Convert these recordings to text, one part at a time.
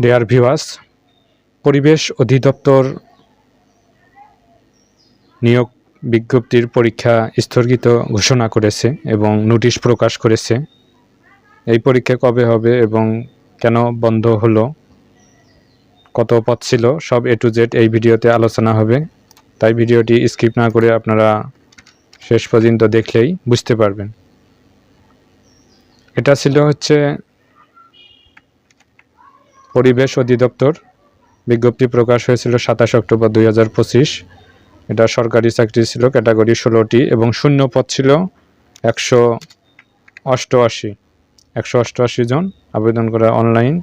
Dare ভিওয়াস পরিবেশ অধিদপ্তর নিয়োগ বিজ্ঞপ্তির পরীক্ষা স্থগিত ঘোষণা করেছে এবং নোটিশ প্রকাশ করেছে এই পরীক্ষা কবে হবে এবং কেন বন্ধ হলো কত পথ ছিল সব এ টু জেড এই ভিডিওতে আলোচনা হবে তাই ভিডিওটি স্কিপ না করে আপনারা শেষ পর্যন্ত দেখলেই বুঝতে পারবেন এটা ছিল হচ্ছে পরিবেশ অধিদপ্তর বিজ্ঞপ্তি প্রকাশ হয়েছিল সাতাশ অক্টোবর দুই হাজার পঁচিশ। এটা সরকারি চাকরি ছিল ক্যাটাগরি ষোলোটি এবং শূন্য পদ ছিল একশো অষ্টআশি। একশো অষ্টআশি জন আবেদন করা অনলাইন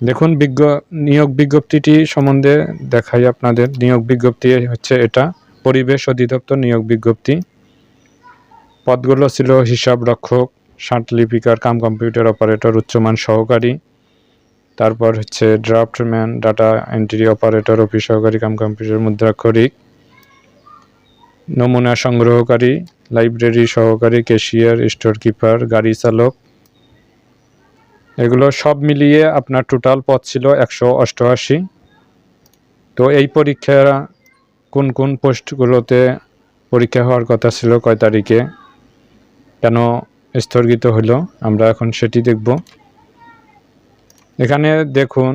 দেখুন, বিজ্ঞ, নিয়োগ বিজ্ঞপ্তিটি সম্বন্ধে দেখাই আপনাদের। নিয়োগ বিজ্ঞপ্তি হচ্ছে এটা, পরিবেশ অধিদপ্তর নিয়োগ বিজ্ঞপ্তি। পদগুলো ছিল হিসাব রক্ষক ষাট লিপিকার, কাম কম্পিউটার অপারেটর, উচ্চমান সহকারী। তারপর হচ্ছে draftsman, data entry operator, office সহকারী, কাম কম্পিউটার মুদ্রাক্ষরিক। নমুনা সংগ্রহকারী, লাইব্রেরি সহকারী, ক্যাশিয়ার, স্টোর কিপার, গাড়ি চালক। এগুলো সব মিলিয়ে আপনার টোটাল পদ ছিল একশো অষ্টআশি। তো এই পরীক্ষা কোন কোন পোস্টগুলোতে পরীক্ষা হওয়ার কথা ছিল কয় তারিখে? কেন স্থগিত হলো, আমরা এখন সেটি দেখব। এখানে দেখুন,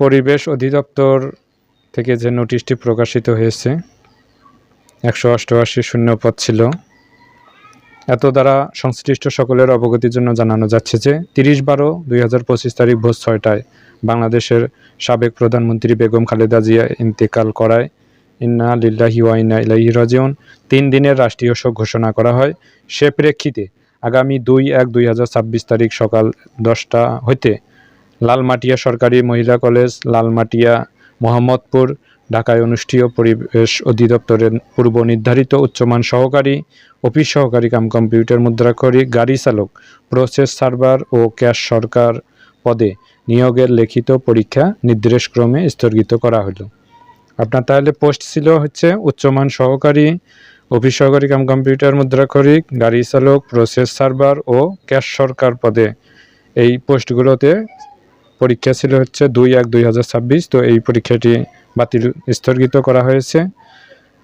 পরিবেশ অধিদপ্তর থেকে যে নোটিশটি প্রকাশিত হয়েছে, একশো অষ্টআশি শূন্য পদ ছিল। এত দ্বারা সংশ্লিষ্ট সকলের অবগতির জন্য জানানো যাচ্ছে যে, তিরিশ বারো দুই তারিখ ভোর ছয়টায় বাংলাদেশের সাবেক প্রধানমন্ত্রী বেগম খালেদা জিয়া ইন্তেকাল করায় ইন্না লিল্লাহি ওয়া ইন্না ইলাইহি রাজিউন। তিন দিনের রাষ্ট্রীয় শোক ঘোষণা করা হয়। সে প্রেক্ষিতে আগামী দুই এক দুই হাজার ছাব্বিশ তারিখ সকাল দশটা হইতে লালমাটিয়া সরকারি মহিলা কলেজ, লালমাটিয়া, মোহাম্মদপুর, ঢাকায় অনুষ্ঠেয় পরিবেশ অধিদপ্তরের পূর্ব নির্ধারিত উচ্চমান সহকারী, অফিস সহকারী কাম কম্পিউটার মুদ্রাক্ষরিক গাড়ি চালক, প্রসেস সার্ভার ও ক্যাশ সরকার পদে নিয়োগের লিখিত পরীক্ষা নির্দেশক্রমে স্থগিত করা হলো আপনার তাহলে পোস্ট ছিল হচ্ছে উচ্চমান সহকারী অফিস সহকারী কাম কম্পিউটার মুদ্রাক্ষরিক, গাড়ি চালক প্রসেস সার্ভার ও ক্যাশ সরকার পদে। এই পোস্টগুলোতে পরীক্ষা ছিল হচ্ছে দুই এক দুই তো এই পরীক্ষাটি বাতিল স্থগিত করা হয়েছে।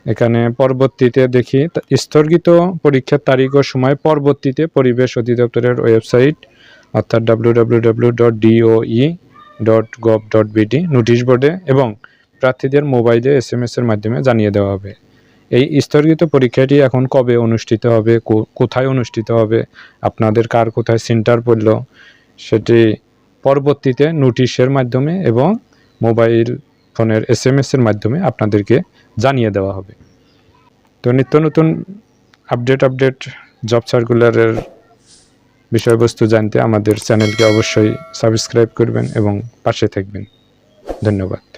এখানে পরবর্তীতে দেখি স্থগিত পরীক্ষার তারিখ ও সময় পরবর্তীতে পরিবেশ অধিদপ্তরের ওয়েবসাইট অর্থাৎ W dot DOE dot gov dot BD notice বোর্ডে এবং প্রার্থীদের মোবাইলে এস এম এর মাধ্যমে জানিয়ে দেওয়া হবে। এই স্থগিত পরীক্ষাটি এখন কবে অনুষ্ঠিত হবে কোথায় অনুষ্ঠিত হবে, আপনাদের কার কোথায় সেন্টার পড়ল, সেটি পরবর্তীতে নোটিশের মাধ্যমে এবং মোবাইল ফোনের এস এম এর মাধ্যমে আপনাদেরকে জানিয়ে দেওয়া হবে। তো নিত্য নতুন আপডেট আপডেট জব সার্কুলারের বিষয়বস্তু জানতে আমাদের চ্যানেলকে অবশ্যই সাবস্ক্রাইব করবেন এবং পাশে থাকবেন। ধন্যবাদ।